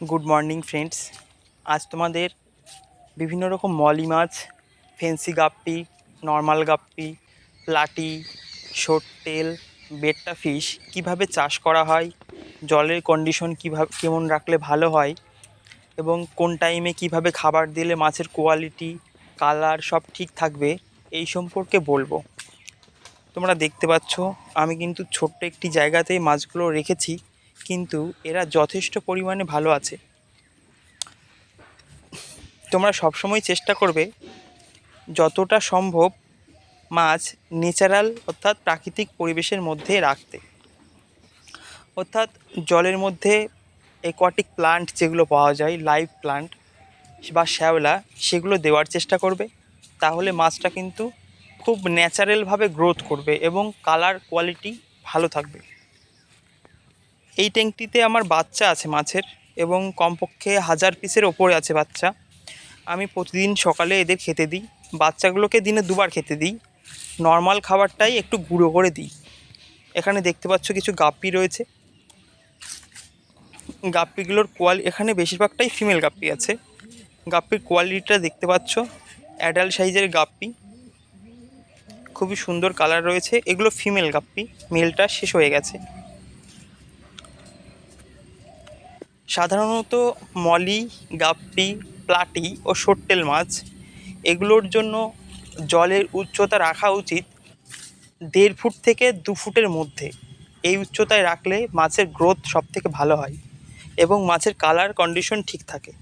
Good morning friends. আজ তোমাদের বিভিন্ন রকম মলি মাছ, fancy guppy, normal guppy platy short tail betta fish কীভাবে চাষ করা হয়, জলের কন্ডিশন কীভাবে, কেমন রাখলে ভালো হয়, এবং কোন টাইমে কীভাবে খাবার দিলে মাছের কোয়ালিটি কালার সব ঠিক থাকবে, এই সম্পর্কে বলব। তোমরা দেখতে পাচ্ছ, আমি কিন্তু ছোট্ট একটি জায়গাতেই মাছগুলো রেখেছি। কিন্তু এরা যথেষ্ট পরিমাণে ভালো আছে। তোমরা সবসময় চেষ্টা করবে যতটা সম্ভব মাছ ন্যাচারাল অর্থাৎ প্রাকৃতিক পরিবেশের মধ্যে রাখতে। অর্থাৎ জলের মধ্যে একোয়াটিক প্লান্ট যেগুলো পাওয়া যায় লাইভ প্লান্ট বা শ্যাওলা, সেগুলো দেওয়ার চেষ্টা করবে। তাহলে মাছটা কিন্তু খুব ন্যাচারালভাবে গ্রোথ করবে এবং কালার কোয়ালিটি ভালো থাকবে। এই ট্যাঙ্কটিতে আমার বাচ্চা আছে মাছের এবং কমপক্ষে হাজার পিসের ওপরে আছে বাচ্চা। আমি প্রতিদিন সকালে এদের খেতে দিই। বাচ্চাগুলোকে দিনে দুবার খেতে দিই। নর্মাল খাবারটাই একটু গুঁড়ো করে দিই। এখানে দেখতে পাচ্ছ কিছু গাপ্পি রয়েছে। গাপ্পিগুলোর কোয়ালি, এখানে বেশিরভাগটাই ফিমেল গাপ্পি আছে। গাপ্পির কোয়ালিটিটা দেখতে পাচ্ছ। অ্যাডাল্ট সাইজের গাপ্পি। খুবই সুন্দর কালার রয়েছে। এগুলো ফিমেল গাপ্পি। মেলটা শেষ হয়ে গেছে। সাধারণত মলি, গাপ্পি, প্লাটি ও সোট্টেল মাছ, এগুলোর জন্য জলের উচ্চতা রাখা উচিত দেড় ফুট থেকে দু ফুটের মধ্যে। এই উচ্চতায় রাখলে মাছের গ্রোথ সব থেকে ভালো হয় এবং মাছের কালার কন্ডিশন ঠিক থাকে।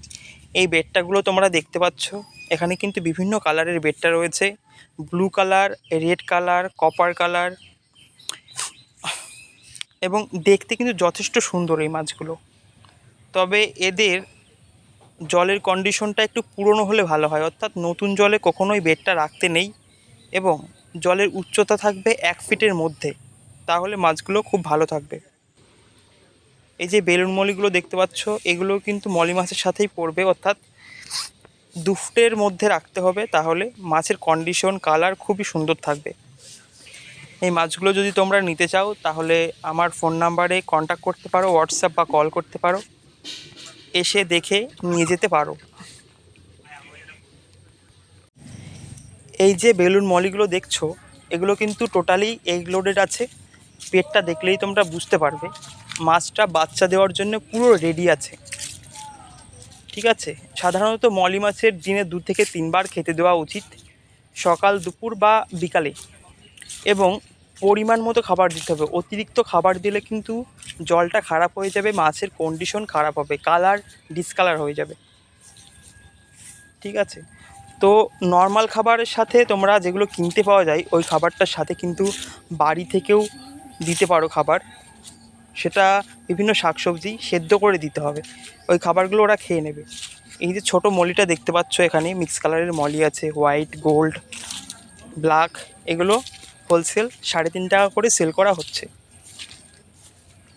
এই বেডটাগুলো তোমরা দেখতে পাচ্ছ। এখানে কিন্তু বিভিন্ন কালারের বেডটা রয়েছে। Blue colour red colour copper colour এবং দেখতে কিন্তু যথেষ্ট সুন্দর এই মাছগুলো। তবে এদের জলের কন্ডিশনটা একটু পুরনো হলে ভালো হয়। অর্থাৎ নতুন জলে কখনোই বেডটা রাখতে নেই এবং জলের উচ্চতা থাকবে এক ফিটের মধ্যে, তাহলে মাছগুলো খুব ভালো থাকবে। এই যে বেলুন মলিগুলো দেখতে পাচ্ছ এগুলো কিন্তু মলি মাছের সাথেই পড়বে। অর্থাৎ দুফটের মধ্যে রাখতে হবে, তাহলে মাছের কন্ডিশন কালার খুবই সুন্দর থাকবে। এই মাছগুলো যদি তোমরা নিতে চাও, তাহলে আমার ফোন নাম্বারে কন্ট্যাক্ট করতে পারো হোয়াটসঅ্যাপ বা কল করতে পারো। এসে দেখে নিয়ে যেতে পারো। এই যে বেলুন মলিগুলো দেখছ, এগুলো কিন্তু টোটালি এগ লোডেড আছে। পেটটা দেখলেই তোমরা বুঝতে পারবে। মাছটা বাচ্চা দেওয়ার জন্য পুরো রেডি আছে। ঠিক আছে? সাধারণত মলি মাছের দিনে দু থেকে তিনবার খেতে দেওয়া উচিত। সকাল দুপুর বা বিকালে। এবং পরিমাণ মতো খাবার দিতে হবে। অতিরিক্ত খাবার দিলে কিন্তু জলটা খারাপ হয়ে যাবে, মাছের কন্ডিশন খারাপ হবে কালার ডিসকালার হয়ে যাবে। ঠিক আছে? তো নর্মাল খাবারের সাথে তোমরা যেগুলো কিনতে পাওয়া যায়, ওই খাবারটার সাথে কিন্তু বাড়ি থেকেও দিতে পারো খাবার। সেটা বিভিন্ন শাকসবজি সেদ্ধ করে দিতে হবে। ওই খাবারগুলো ওরা খেয়ে নেবে। এই যে ছোটো মলিটা দেখতে পাচ্ছ এখানে মিক্স কালারের মলি আছে হোয়াইট গোল্ড ব্ল্যাক এগুলো হোলসেল সাড়ে তিন টাকা করে সেল করা হচ্ছে।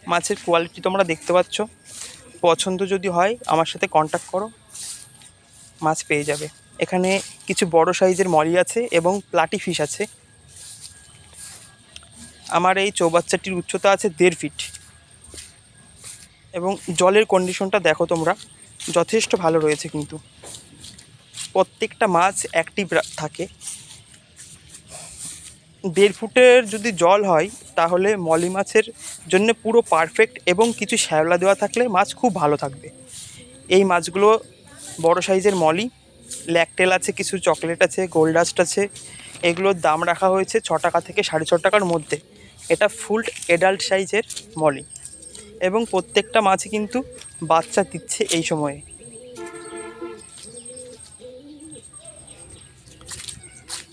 মাছের কোয়ালিটি তোমরা দেখতে পাচ্ছ। পছন্দ যদি হয়, আমার সাথে কন্ট্যাক্ট করো। মাছ পেয়ে যাবে। এখানে কিছু বড় সাইজের মলি আছে এবং প্লাটি ফিশ আছে। আমার এই চৌবাচ্চাটির উচ্চতা আছে দেড় ফিট এবং জলের কন্ডিশনটা দেখো তোমরা। যথেষ্ট ভালো রয়েছে কিন্তু। প্রত্যেকটা মাছ অ্যাক্টিভ থাকে। দেড় ফুটের যদি জল হয়, তাহলে মলি মাছের জন্য পুরো পারফেক্ট এবং কিছু শ্যাওলা দেওয়া থাকলে মাছ খুব ভালো থাকবে। এই মাছগুলো বড় সাইজের মলি ল্যাকটেল আছে, কিছু চকলেট আছে গোল্ডাস্ট আছে, এগুলোর দাম রাখা হয়েছে ছ টাকা থেকে সাড়ে ছ টাকার মধ্যে। এটা ফুল অ্যাডাল্ট সাইজের মলি। এবং প্রত্যেকটা মাছই কিন্তু বাচ্চা দিচ্ছে এই সময়ে।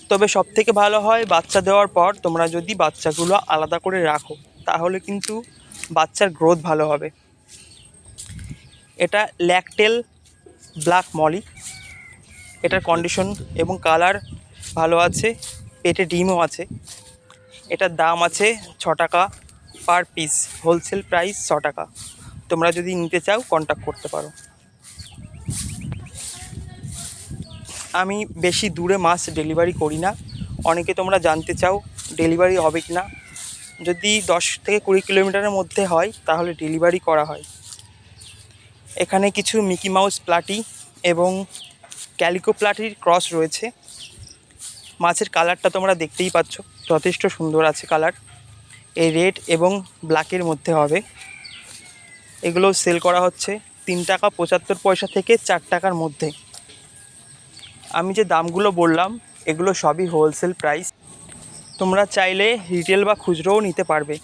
তবে সব থেকে ভালো হয় বাচ্চা দেওয়ার পর তোমরা যদি বাচ্চাগুলো আলাদা করে রাখো, তাহলে কিন্তু বাচ্চার গ্রোথ ভালো হবে। এটা ল্যাকটেল ব্ল্যাক মলি এটার কন্ডিশন এবং কালার ভালো আছে, পেটে ডিমও আছে। এটার দাম আছে ছ টাকা পার পিস হোলসেল প্রাইস ছ টাকা। তোমরা যদি নিতে চাও কন্ট্যাক্ট করতে পারো। আমি বেশি দূরে মাছ ডেলিভারি করি না। অনেকে তোমরা জানতে চাও ডেলিভারি হবে কি না যদি দশ থেকে কুড়ি কিলোমিটারের মধ্যে হয়, তাহলে ডেলিভারি করা হয়। এখানে কিছু মিকি মাউস প্লাটি এবং ক্যালিকো প্লাটির ক্রস রয়েছে। মাছের কালারটা তোমরা দেখতেই পাচ্ছ, যথেষ্ট সুন্দর আছে কালার। এই রেড এবং ব্ল্যাকের মধ্যে হবে। এগুলো সেল করা হচ্ছে তিন টাকা পঁচাত্তর পয়সা থেকে চার টাকার মধ্যে। আমি যে দামগুলো বললাম, এগুলো সবই হোলসেল প্রাইস তোমরা চাইলে রিটেল বা খুচরোও নিতে পারবে।